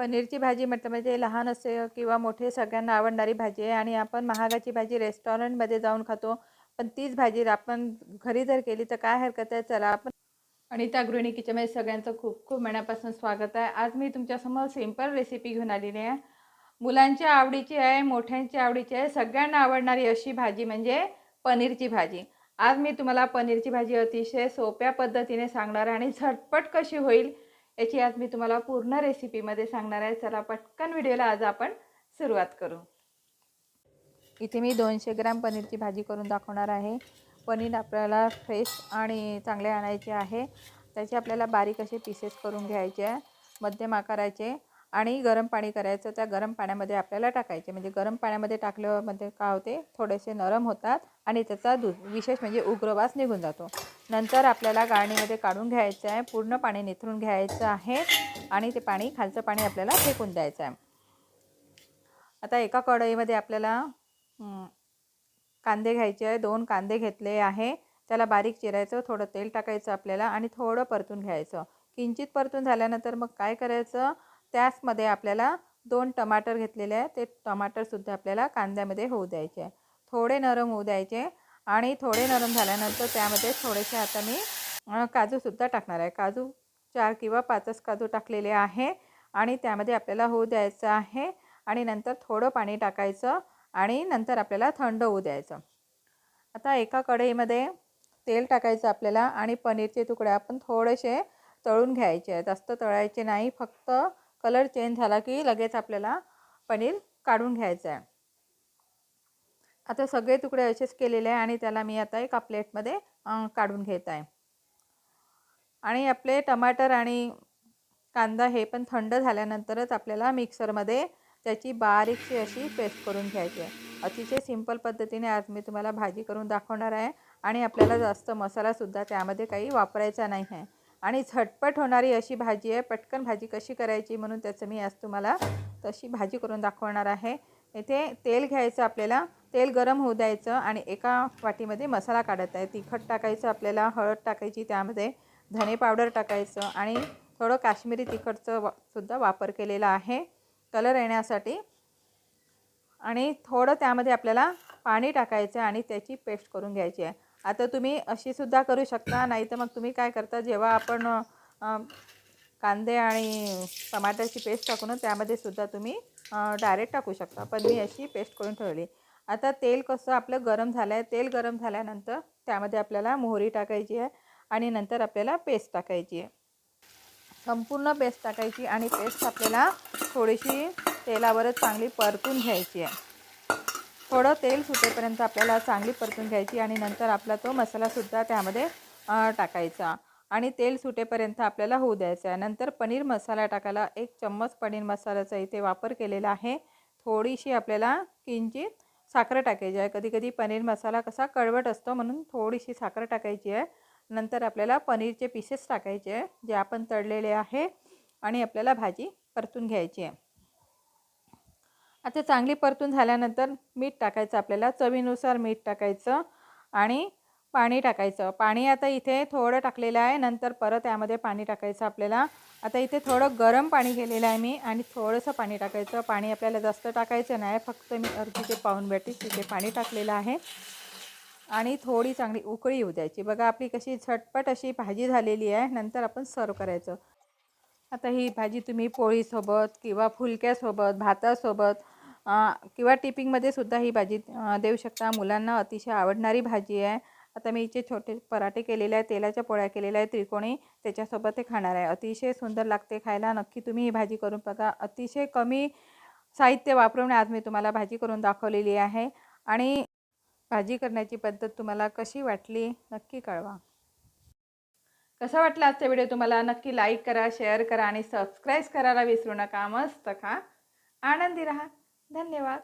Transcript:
पनीरची भाजी म्हटलं म्हणजे लहान असे किंवा मोठे सगळ्यांना आवडणारी भाजी आहे आणि आपण महागाची भाजी रेस्टॉरंटमध्ये जाऊन खातो. पण तीच भाजी आपण घरी जर केली तर काय हरकत आहे? चला आपण अनिता गृहिणी किचनमध्ये सगळ्यांचं खूप खूप मनापासून स्वागत आहे. आज मी तुमच्यासमोर सिंपल रेसिपी घेऊन आलेली आहे. मुलांच्या आवडीची आहे मोठ्यांच्या आवडीची आहे सगळ्यांना आवडणारी अशी भाजी म्हणजे पनीरची भाजी. आज मी तुम्हाला पनीरची भाजी अतिशय सोप्या पद्धतीने सांगणार आहे आणि झटपट कशी होईल याची आज मी तुम्हाला पूर्ण रेसिपीमध्ये सांगणार आहे. चला पटकन व्हिडिओला आज आपण सुरुवात करू. इथे मी दोनशे ग्रॅम पनीरची भाजी करून दाखवणार आहे. पनीर आपल्याला फ्रेश आणि चांगले आणायचे आहे. त्याचे आपल्याला बारीक असे पीसेस करून घ्यायचे आहे. मध्यम आकाराचे. आणि गरम पाणी करायचं त्या गरम पाण्यामध्ये आपल्याला टाकायचे. म्हणजे गरम पाण्यामध्ये टाकल्यामध्ये काय होते? थोडेसे नरम होतात आणि त्याचा दु विशेष म्हणजे उग्रवास निघून जातो. नंतर आपल्याला गाळणीमध्ये काढून घ्यायचं आहे पूर्ण पाणी निथरून घ्यायचं आहे आणि ते पाणी खालचं पाणी आपल्याला फेकून द्यायचं आहे. आता एका कढईमध्ये आपल्याला कांदे घ्यायचे आहे. दोन कांदे घेतले आहे. त्याला बारीक चिरायचं थोडं तेल टाकायचं आपल्याला आणि थोडं परतून घ्यायचं. किंचित परतून झाल्यानंतर मग काय करायचं? त्याचमध्ये आपल्याला दोन टमाटर घेतलेले आहे ते टमाटरसुद्धा आपल्याला कांद्यामध्ये होऊ द्यायचे आहे थोडे नरम होऊ द्यायचे आणि थोडे नरम झाल्यानंतर त्यामध्ये थोडेसे आता मी काजूसुद्धा टाकणार आहे. काजू चार किंवा पाचच काजू टाकलेले आहे. आणि त्यामध्ये आपल्याला होऊ द्यायचं आहे. आणि नंतर थोडं पाणी टाकायचं. आणि नंतर आपल्याला थंड होऊ द्यायचं. आता एका कढईमध्ये तेल टाकायचं आपल्याला. आणि पनीरचे तुकडे आपण थोडेसे तळून घ्यायचे आहेत. जास्त तळायचे नाही. फक्त कलर चेंज झाला की लगेच आपल्याला पनीर काढून घ्यायचं आहे. आता सगळे तुकडे असेच केलेले आहे आणि त्याला मी आता एका प्लेटमध्ये काढून घेत आहे. आणि आपले टमाटर आणि कांदा हे पण थंड झाल्यानंतरच आपल्याला मिक्सरमध्ये त्याची बारीकशी अशी पेस्ट करून घ्यायची आहे. अतिशय सिंपल पद्धतीने आज मी तुम्हाला भाजी करून दाखवणार आहे आणि आपल्याला जास्त मसालासुद्धा त्यामध्ये काही वापरायचा नाही आहे. आणि झटपट होणारी अशी भाजी आहे. पटकन भाजी कशी करायची म्हणून त्याचं मी आज तुम्हाला तशी भाजी करून दाखवणार आहे. इथे तेल घ्यायचं आपल्याला. तेल गरम होऊ द्यायचं आणि एका वाटीमध्ये मसाला काढत आहे. तिखट टाकायचं आपल्याला हळद टाकायची त्यामध्ये धने पावडर टाकायचं आणि थोडं काश्मीरी तिखटचं वा सुद्धा वापर केलेला आहे. कलर येण्यासाठी आणि थोडं त्यामध्ये आपल्याला पाणी टाकायचं आणि त्याची पेस्ट करून घ्यायची आहे. आता तुम्ही अशीसुद्धा करू शकता. नाही तर मग तुम्ही काय करता जेव्हा आपण कांदे आणि टमाटरची पेस्ट टाकून त्यामध्ये सुद्धा तुम्ही डायरेक्ट टाकू शकता. पण मी अशी पेस्ट करून ठेवली. आता तेल कसं आपलं गरम झालं आहे तेल गरम झाल्यानंतर त्यामध्ये आपल्याला मोहरी टाकायची आहे आणि नंतर आपल्याला पेस्ट टाकायची आहे. संपूर्ण पेस्ट टाकायची आणि पेस्ट आपल्याला थोडीशी तेलावरच चांगली परतून घ्यायची आहे. थोडं तेल सुटेपर्यंत आपल्याला चांगली परतून घ्यायची आणि नंतर आपला तो मसालासुद्धा त्यामध्ये टाकायचा. आणि तेल सुटेपर्यंत आपल्याला होऊ द्यायचा आहे. नंतर पनीर मसाला टाकायला एक चम्मच पनीर मसाल्याचा इथे वापर केलेला आहे. थोडीशी आपल्याला किंचित साखर टाकायची आहे. कधी कधी पनीर मसाला कसा कडवट असतो म्हणून थोडीशी साखर टाकायची आहे. नंतर आपल्याला पनीरचे पीसेस टाकायचे आहे जे आपण तळलेले आहे आणि आपल्याला भाजी परतून घ्यायची आहे. आता चांगली परतून झाल्यानंतर मीठ टाकायचं आपल्याला. चवीनुसार मीठ टाकायचं आणि पाणी टाकायचं. पाणी आता इथे थोडं टाकलेलं आहे. नंतर परत यामध्ये पाणी टाकायचं आपल्याला. आता इथे थोडं गरम पाणी केलेलं आहे मी आणि थोडंसं पाणी टाकायचं. पाणी आपल्याला जास्त टाकायचं नाही. फक्त मी अर्धी ते पाहून बेटी तिथे पाणी टाकलेलं आहे. आणि थोडी चांगली उकळी येऊ द्यायची. बघा आपली कशी झटपट अशी भाजी झालेली आहे. नंतर आपण सर्व करायचं. आता ही भाजी तुम्ही पोळीसोबत किंवा फुलक्यासोबत भातासोबत किंवा टिपिंगमध्ये सुद्धा ही भाजी देऊ शकता. मुलांना अतिशय आवडणारी भाजी आहे. आता मी इथे छोटे पराठे केलेले आहे तेलाच्या पोळ्या केलेल्या आहे त्रिकोणी त्याच्यासोबत ते खाणार आहे. अतिशय सुंदर लागते खायला. नक्की तुम्ही ही भाजी करून बघा. अतिशय कमी साहित्य वापरून आज मी तुम्हाला भाजी करून दाखवलेली आहे. आणि भाजी करण्याची पद्धत तुम्हाला कशी वाटली नक्की कळवा. कसा वाटला आजचा व्हिडिओ तुम्हाला? नक्की लाईक करा शेअर करा आणि सबस्क्राईब करायला विसरू नका. मस्त खा आनंदी राहा. धन्यवाद.